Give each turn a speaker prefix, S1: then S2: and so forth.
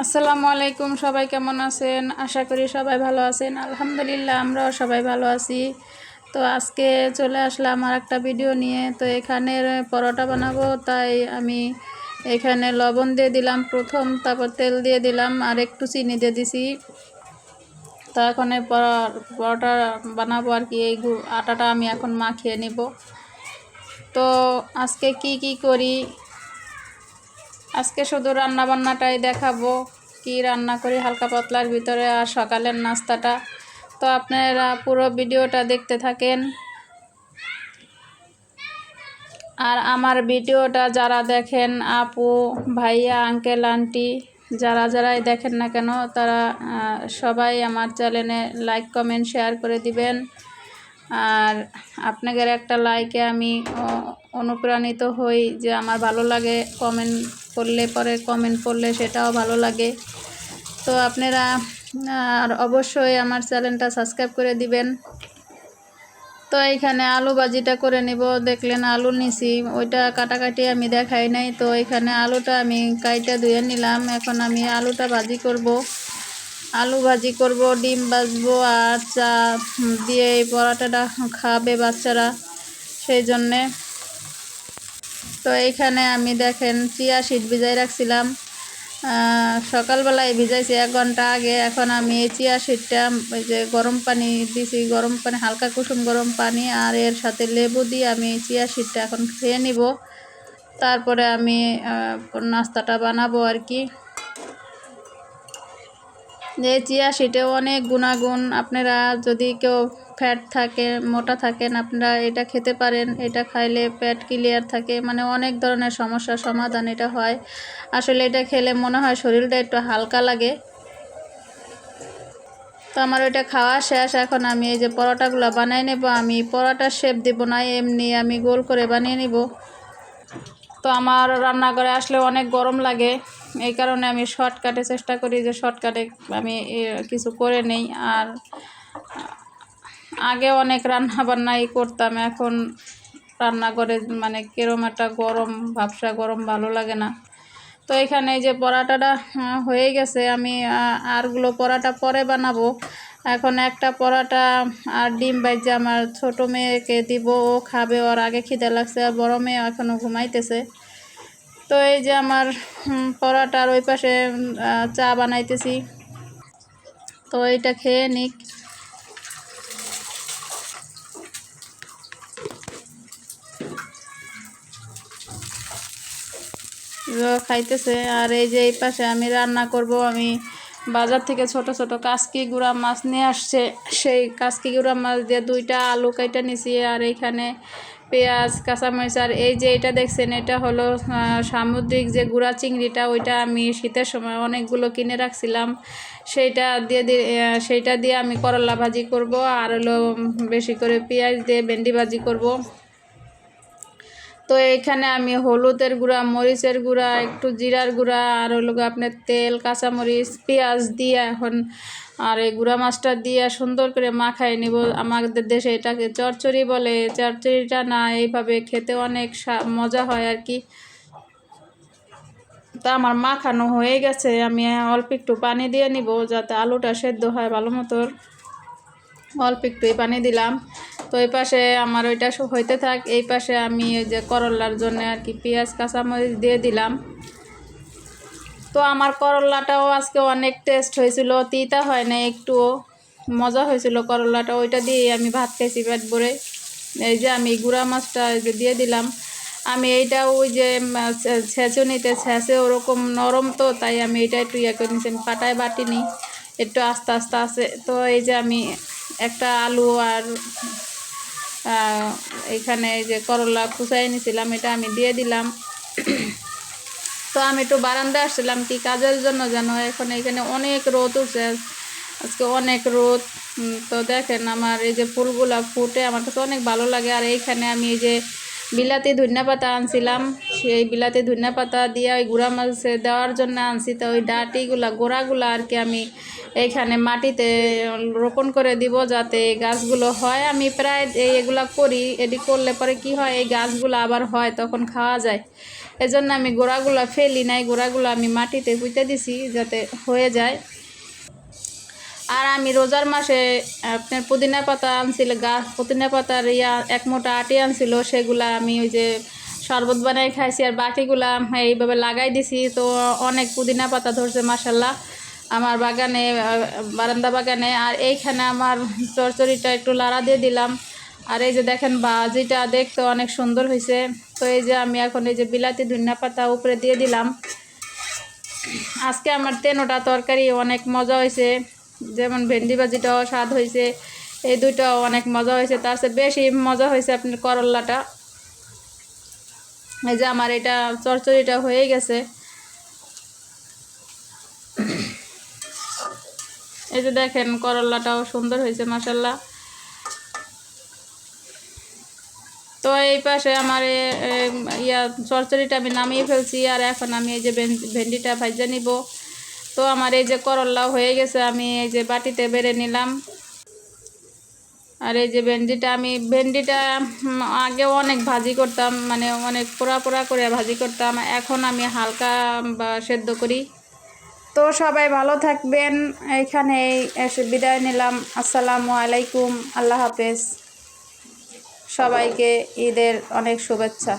S1: আসসালামু আলাইকুম, সবাই কেমন আছেন? আশা করি সবাই ভালো আছেন। আলহামদুলিল্লাহ, আমরাও সবাই ভালো আছি। তো আজকে চলে আসলাম আর একটা ভিডিও নিয়ে। তো এখানে পরোটা বানাবো, তাই আমি এখানে লবণ দিয়ে দিলাম প্রথম, তারপর তেল দিয়ে দিলাম, আর একটু চিনি দিয়ে দিছি। তো এখন পরোটা বানাবো আর কি, এই আটাটা আমি এখন মাখিয়ে নিব। তো আজকে কি কি করি? আজকে শুধু রান্না বান্নাটাই দেখাবো, কি রান্না করি হালকা পাতলার ভিতরে আর সকালের নাস্তাটা। তো আপনারা পুরো ভিডিওটা দেখতে থাকেন। আর আমার ভিডিওটা যারা দেখেন, আপু, ভাইয়া, আঙ্কেল, আন্টি, যারা যারাই দেখেন না কেন, তারা সবাই আমার চ্যানেলে লাইক, কমেন্ট, শেয়ার করে দিবেন। আর আপনাদের একটা লাইকে আমি অনুপ্রাণিত হই যে আমার ভালো লাগে কমেন্ট করলে, পরে কমেন্ট করলে সেটাও ভালো লাগে। তো আপনারা, আর অবশ্যই আমার চ্যানেলটা সাবস্ক্রাইব করে দিবেন। তো এইখানে আলু ভাজিটা করে নিব। দেখলেন আলু নিছি, ওইটা কাটাকাটি আমি দেখাই নাই। তো এখানে আলুটা আমি কাইটা ধুয়ে নিলাম। এখন আমি আলুটা ভাজি করব। আলু ভাজি করব, ডিম ভাজবো, আর চা দিয়ে এই পরোটাটা খাবে বাচ্চারা। সেই জন্যে তো এইখানে আমি দেখেন চিয়া সিট ভিজাই রাখছিলাম। সকালবেলায় ভিজাইছি এক ঘণ্টা আগে। এখন আমি এই চিয়া সিটটা ওই যে গরম পানি দিছি, গরম পানি, হালকা কুসুম গরম পানি আর এর সাথে লেবু দিয়ে আমি চিয়া সিটটা এখন খেয়ে নিব। তারপরে আমি নাস্তাটা বানাবো আর কি। যে চিয়া সিটে অনেক গুণাগুণ। আপনারা যদি কেউ ফ্যাট থাকে, মোটা থাকেন আপনারা এটা খেতে পারেন, এটা খাইলে পেট ক্লিয়ার থাকে মানে অনেক ধরনের সমস্যার সমাধান এটা হয়। আসলে এটা খেলে মনে হয় শরীরটা একটু হালকা লাগে। তো আমার ওইটা খাওয়া শেষ, এখন আমি এই যে পরোটাগুলো বানাই নেব, আমি পরোটার শেপ দেব না, এমনি আমি গোল করে বানিয়ে নিব। তো আমার রান্নাঘরে আসলে অনেক গরম লাগে, এই কারণে আমি শর্টকাটে চেষ্টা করি যে শর্টকাটে আমি কিছু করে নেই, আর আগে অনেক রান্না বান্নাই করতাম, এখন রান্নাঘরে মানে কিরম একটা গরম ভাবসা গরম ভালো লাগে না। তো এখানে যে পরাটাটা হয়ে গেছে, আমি আরগুলো পরাটা পরে বানাবো। এখন একটা পরাটা আর ডিম বাইজে আমার ছোট মেয়েকে দিব, ও খাবে, ওর আগে খিদে লাগছে, আর বড় মেয়ে এখনও ঘুমাইতেছে। তো এই যে আমার পরাটার ওই পাশে চা বানাইতেছি। তো এইটা খেয়ে নিক। খাইতেছে। আর এই যে এই পাশে আমি রান্না করব, আমি বাজার থেকে ছোট ছোট কাসকি গুঁড়া মাছ নিয়ে আসছে। সেই কাসকি গুঁড়া মাছ দিয়ে দুইটা আলু কাইটা নিছি, আর এইখানে পেঁয়াজ, কাঁচামরিচ, আর এই যে এটা দেখছেন, এটা হলো সামুদ্রিক যে গুঁড়া চিংড়িটা, ওইটা আমি শীতের সময় অনেকগুলো কিনে রাখছিলাম। সেইটা দিয়ে দিয়ে সেইটা দিয়ে আমি করলা ভাজি করব, আর হলো বেশি করে পেঁয়াজ দিয়ে ভেন্ডি ভাজি করব। তো এখানে আমি হলুদের গুঁড়া, মরিচের গুঁড়া, একটু জিরার গুঁড়া, আর হলো আপনার তেল, কাঁচামরিচ, পেঁয়াজ দিয়ে এখন, আর এই গুঁড়া মাছটা দিয়ে সুন্দর করে মাখায় নিব। আমাদের দেশে এটাকে চচ্চড়ি বলে। চচ্চড়িটা না, এইভাবে খেতে অনেক মজা হয় আর কি। তা আমার মাখানো হয়ে গেছে। আমি অল্প একটু পানি দিয়ে নিব যাতে আলুটা সেদ্ধ হয় ভালো মতো অল্প একটুই পানি দিলাম। তো এই পাশে আমার ওইটা হইতে থাক, এই পাশে আমি ওই যে করলার জন্য আর কি পেঁয়াজ, কাঁচামরিচ দিয়ে দিলাম। তো আমার করলাটাও আজকে অনেক টেস্ট হয়েছিল, তিতা হয় না একটুও মজা হয়েছিল করলাটা, ওইটা দিয়ে আমি ভাত খেয়েছি পেট ভরে। এই যে আমি গুঁড়া মাছটা যে দিয়ে দিলাম। আমি এইটা ওই যে ছেঁচুনিতে ছেঁচে ওরকম নরম তো, তাই আমি এটা একটু ইয়ে করে নিয়েছি পাটায় বাটিনি, একটু আস্তে আস্তে আছে। তো এই যে আমি একটা আলু আর এখানে এই যে করলা কুচাই নিছিলাম, এটা আমি দিয়ে দিলাম। তো আমি একটু বারান্দায় আসছিলাম কি কাজের জন্য যেন এখন এখানে অনেক রোদ উঠছে। আজকে অনেক রোদ। তো দেখেন আমার এই যে ফুলগুলা ফুটে আমার কাছে অনেক ভালো লাগে। আর এইখানে আমি এই যে বিলাতি ধনিয়া পাতা আনছিলাম। সেই বিলাতি ধনিয়া পাতা দিয়ে ওই গুঁড়া মাছে দেওয়ার জন্য আনছি, তো ওই ডাটিগুলা, গোড়াগুলো আর কি আমি এইখানে মাটিতে রোপণ করে দিব যাতে গাছগুলো হয়। আমি প্রায় এগুলা করি এটি করলে পরে কি হয়, এই গাছগুলো আবার হয়, তখন খাওয়া যায়। এজন্য আমি গোড়াগুলো ফেলি নাই, গোড়াগুলো আমি মাটিতে পুঁতে দিছি যাতে হয়ে যায়। আর আমি রোজার মাসে আপনার পুদিনা পাতা আনছিল গাছ পুদিনা পাতার ইয়া এক মোটা আটি আনছিল, সেগুলা আমি ওই যে শরবত বানাই খাইছি আর বাকিগুলা এইভাবে লাগাই দিছি। তো অনেক পুদিনা পাতা ধরছে মাসাল্লাহ আমার বাগানে, বারান্দা বাগানে। আর এইখানে আমার চরচড়িটা একটু লাড়া দিয়ে দিলাম। আর এই যে দেখেন বাজিটা দেখতে অনেক সুন্দর হয়েছে তো এই যে আমি এখন এই যে বিলাতি ধনিয়া পাতা উপরে দিয়ে দিলাম। আজকে আমার তেনোটা তরকারি অনেক মজা হয়েছে যেমন ভেন্ডি ভাজিটাও স্বাদ হয়েছে এই দুইটাও অনেক মজা হয়েছে তার চেয়ে বেশি মজা হয়েছে আপনার করল্লাটা। এই যে আমার এটা চরচড়িটা হয়ে গেছে। এই যে দেখেন করল্লাটাও সুন্দর হয়েছে মাসাল্লাহ তো এই পাশে আমার ইয়া চরচড়িটা আমি নামিয়ে ফেলছি, আর এখন আমি এই যে ভেন- ভেন্ডিটা ভাজা নিব। তো আমার এই যে করল্লাও হয়ে গেছে, আমি এই যে বাটিতে বেড়ে নিলাম। আর এই যে ভেন্ডিটা আমি, ভেন্ডিটা আগে অনেক ভাজি করতাম মানে অনেক পোড়া পোড়া করে ভাজি করতাম। এখন আমি হালকা বা সেদ্ধ করি। তো সবাই ভালো থাকবেন। এখানেই এসে বিদায় নিলাম। আসসালামু আলাইকুম। আল্লাহ হাফেজ। সবাইকে ঈদের অনেক শুভেচ্ছা।